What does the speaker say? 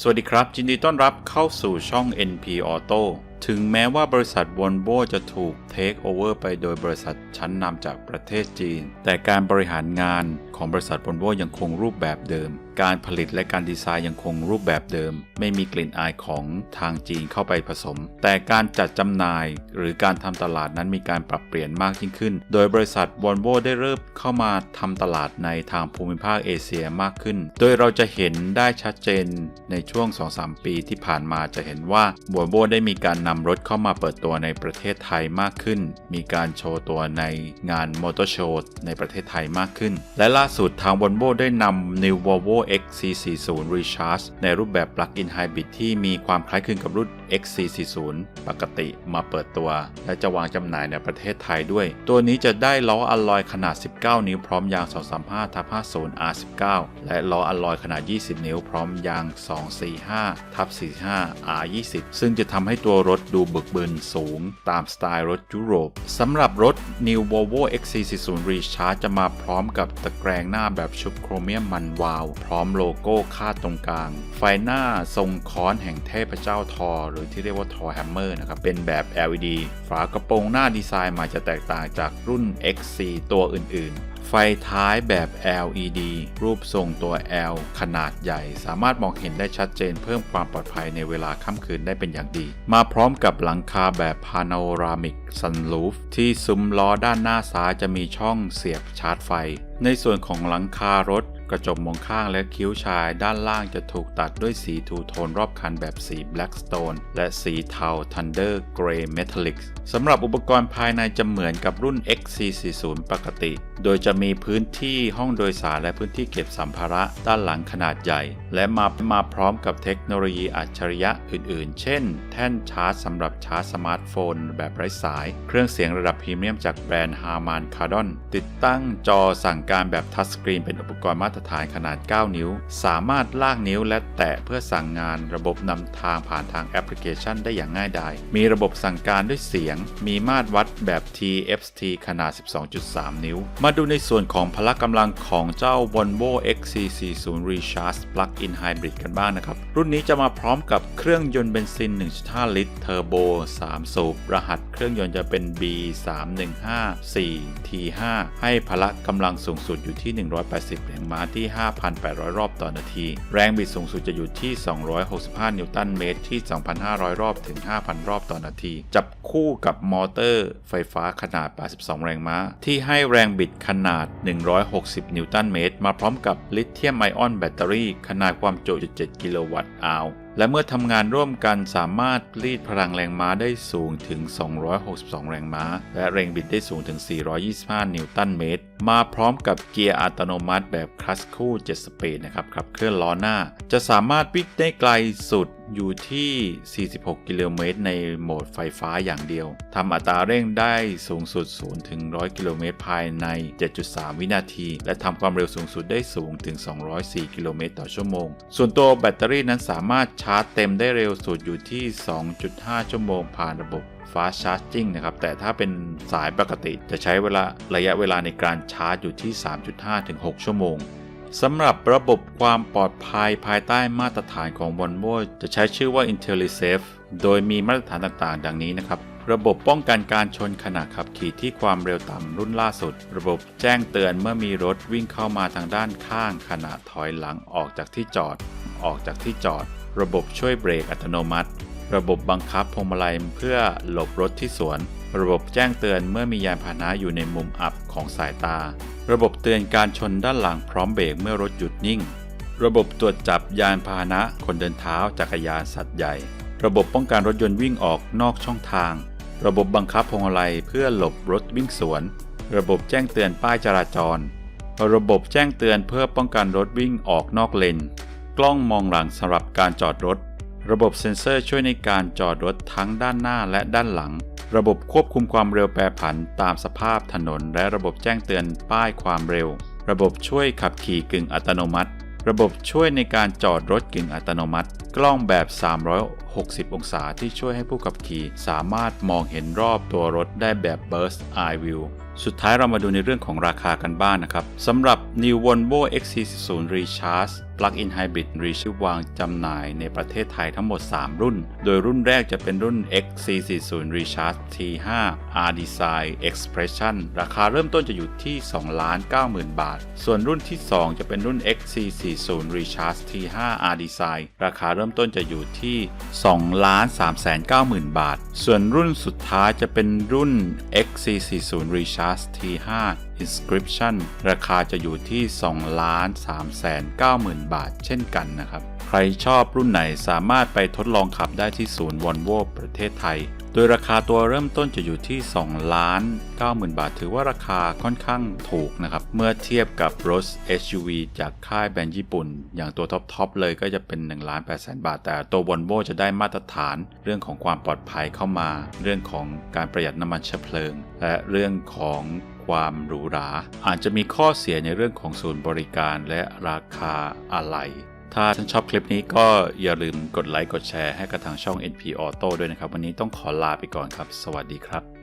สวัสดีครับยินดีต้อนรับเข้าสู่ช่อง NP Auto ถึงแม้ว่าบริษัท Volvo จะถูกเทคโอเวอร์ไปโดยบริษัทชั้นนำจากประเทศจีน แต่การบริหารงานของบริษัท Volvo ยังคงรูปแบบเดิม การผลิตและการดีไซน์ยังคงรูปแบบเดิม ไม่มีกลิ่นอายของทางจีนเข้าไปผสม แต่การจัดจำหน่าย หรือการทำตลาดนั้นมีการปรับเปลี่ยนมากยิ่งขึ้น โดยบริษัท Volvo ได้เริ่มเข้ามาทำตลาดในทางภูมิภาคเอเชียมากขึ้น โดยเราจะเห็นได้ชัดเจนในช่วง 2-3 ปีที่ผ่านมาจะเห็นว่า Volvo ได้มีการนำรถเข้ามาเปิดตัวในประเทศไทยมากขึ้น มีการโชว์ตัวในงานมอเตอร์โชว์ในประเทศไทยมากขึ้น และล่าาสุดทาง Volvo ได้นำ New Volvo XC40 Recharge ในรูปแบบ Plug-in Hybrid ที่มีความคล้ายคลึงกับรุ่น XC40 ปกติมาเปิดตัว และจะวางจำหน่ายในประเทศไทยด้วย ตัวนี้จะได้ล้ออลลอยขนาด 19 นิ้วพร้อมยาง 235 ทับ50 R19 และล้ออลลอยขนาด 20 นิ้วพร้อมยาง 245ทับ45 R20 ซึ่งจะทำให้ตัวรถดูบึกบึนสูง ตามสไตล์รถยุโรปสำหรับรถ New Volvo XC40 Recharge จะมาพร้อมกับตะแกรงหน้าแบบชุบโครเมียมมันวาว พร้อมโลโก้คาดตรงกลาง ไฟหน้าทรงค้อนแห่งเทพเจ้าทอ หรือที่เรียกว่าทอแฮมเมอร์นะครับ เป็นแบบ LED ฝากระโปรงหน้าดีไซน์มาจะแตกต่างจากรุ่น XC ตัวอื่น ๆไฟท้ายแบบ LED รูปทรงตัว L ขนาดใหญ่ สามารถมองเห็นได้ชัดเจนเพิ่มความปลอดภัยในเวลาค่ำคืนได้เป็นอย่างดี มาพร้อมกับหลังคาแบบ Panoramic Sunroof ที่ซุ้มล้อด้านหน้าซ้ายจะมีช่องเสียบชาร์จไฟ ในส่วนของหลังคารถกระจกมองข้างและคิ้วชายด้านล่างจะถูกตัดด้วยสีทูโทนรอบคันแบบสี Blackstone และสีเทา Thunder Grey Metallic สำหรับอุปกรณ์ภายในจะเหมือนกับรุ่น XC40 ปกติ โดยจะมีพื้นที่ห้องโดยสารและพื้นที่เก็บสัมภาระด้านหลังขนาดใหญ่ และมามาพร้อมกับเทคโนโลยีอัจฉริยะอื่นๆ เช่น แท่นชาร์จสำหรับชาร์จสมาร์ทโฟน แบบไร้สาย เครื่องเสียงระดับพรีเมียมจากแบรนด์ Harman Kardon ติดตั้งจอสั่งการแบบทัชสกรีนเป็นอุปกรณ์มาตรฐานขนาด 9 นิ้ว สามารถลากนิ้วและแตะเพื่อสั่งงานระบบนำทางผ่านทางแอปพลิเคชันได้อย่างง่ายดาย มีระบบสั่งการด้วยเสียง มีมาตรวัดแบบ TFT ขนาด 12.3 นิ้ว มาดูในส่วนของพละกำลังของเจ้า Volvo XC40 Recharge Plug-in Hybrid กันบ้างนะครับ รุ่นนี้จะมาพร้อมกับเครื่องยนต์เบนซิน 1.5 ลิตรเทอร์โบ 3 สูบ รหัสเครื่องยนต์จะเป็น B3154 T5 ให้พละกำลังสูงสุดอยู่ที่ 180 แรงม้าที่ 5,800 รอบต่อนาที แรงบิดสูงสุดจะอยู่ที่ 265 นิวตันเมตรที่ 2,500 รอบถึง 5,000 รอบต่อนาที จับคู่กับมอเตอร์ไฟฟ้าขนาด 82 แรงม้า ที่ให้แรงบิดขนาด 160 นิวตันเมตร มาพร้อมกับลิเธียมไอออนแบตเตอรี่ ขนาดความจุ 7 กิโลวัตต์อาว และเมื่อทำงานร่วมกันสามารถรีดพลังแรงม้าได้สูงถึง 262 แรงม้า และแรงบิดได้สูงถึง 425 นิวตันเมตร มาพร้อมกับเกียร์อัตโนมัติแบบคลัสคู่ 7 สปีดนะครับขับเคลื่อนล้อหน้า จะสามารถวิ่งได้ไกลสุด อยู่ที่ 46 กิโลเมตรในโหมดไฟฟ้าอย่างเดียวทำอัตราเร่งได้สูงสุด 0 ถึง 100 กิโลเมตรภายใน 7.3 วินาที และทำความเร็วสูงสุดได้สูงถึง 204 กิโลเมตรต่อชั่วโมง ส่วนตัวแบตเตอรี่นั้นสามารถชาร์จเต็มได้เร็วสุดอยู่ที่ 2.5 ชั่วโมงผ่านระบบ Fast Charging นะครับ แต่ถ้าเป็นสายปกติจะใช้เวลาระยะเวลาในการชาร์จอยู่ที่ 3.5 ถึง 6 ชั่วโมง สำหรับระบบความปลอดภัยภายใต้มาตรฐานของ Volvo จะใช้ชื่อว่า IntelliSafe โดยมีมาตรฐานต่างๆ ดังนี้นะครับ ระบบป้องกันการชนขณะขับขี่ที่ความเร็วต่ำรุ่นล่าสุด ระบบแจ้งเตือนเมื่อมีรถวิ่งเข้ามาทางด้านข้างขณะถอยหลังออกจากที่จอด ออกจากที่จอด ระบบช่วยเบรกอัตโนมัติ ระบบบังคับพวงมาลัยเพื่อหลบรถที่สวน ระบบแจ้งเตือนเมื่อมียานพาหนะอยู่ในมุมอับของสายตา ระบบเตือนการชนด้านหลังพร้อมเบรกเมื่อรถหยุดนิ่ง ระบบตรวจจับยานพาหนะคนเดินเท้าจักรยานสัตว์ใหญ่ ระบบป้องกันรถยนต์วิ่งออกนอกช่องทาง ระบบบังคับพวงมาลัยเพื่อหลบรถวิ่งสวน ระบบแจ้งเตือนป้ายจราจร ระบบแจ้งเตือนเพื่อป้องกันรถวิ่งออกนอกเลน กล้องมองหลังสำหรับการจอดรถ ระบบเซ็นเซอร์ช่วยในการจอดรถทั้งด้านหน้าและด้านหลัง ระบบควบคุมความเร็วแปรผันตามสภาพถนน และระบบแจ้งเตือนป้ายความเร็ว ระบบช่วยขับขี่กึ่งอัตโนมัติ ระบบช่วยในการจอดรถกึ่งอัตโนมัติ กล้องแบบ 360 องศาที่ช่วยให้ผู้ขับขี่สามารถมองเห็นรอบตัวรถได้แบบ Burst Eye View สุดท้ายเรามาดูในเรื่องของราคากันบ้างนนะครับสำหรับ New Volvo XC40 Recharge Plug-in Hybrid Reach วางจำหน่ายในประเทศไทยทั้งหมด 3 รุ่น โดยรุ่นแรกจะเป็นรุ่น XC40 Recharge T5 R Design Expression ราคาเริ่มต้นจะอยู่ที่2,90,000 บาท ส่วนรุ่นที่ 2 จะเป็นรุ่น XC40 Recharge T5 R Design ราคาเริ่มต้นจะอยู่ที่2,390,000 บาท ส่วนรุ่นสุดท้ายจะเป็นรุ่น XC40 Recharge T5 Inscription ราคาจะอยู่ที่2,390,000บาทเช่นกันนะครับ ใครชอบรุ่นไหนสามารถไปทดลองขับได้ที่ศูนย์วอลโวประเทศไทย โดยราคาตัวเริ่มต้นจะอยู่ที่2ล้าน90,000บาท ถือว่าราคาค่อนข้างถูกนะครับ เมื่อเทียบกับรถ SUV จากค่ายแบรนด์ญี่ปุ่น อย่างตัวท็อปๆเลยก็จะเป็น1ล้าน8แสนบาท แต่ตัว Volvo จะได้มาตรฐานเรื่องของความปลอดภัยเข้ามา เรื่องของการประหยัดน้ำมันเชื้อเพลิง และเรื่องของ ความหรูหรา อาจจะมีข้อเสียในเรื่องของศูนย์บริการและราคาอะไหล่ถ้าท่านชอบคลิปนี้ก็อย่าลืมกดไลค์กดแชร์ให้กับทางช่อง NP Auto ด้วยนะครับ วันนี้ต้องขอลาไปก่อนครับ สวัสดีครับ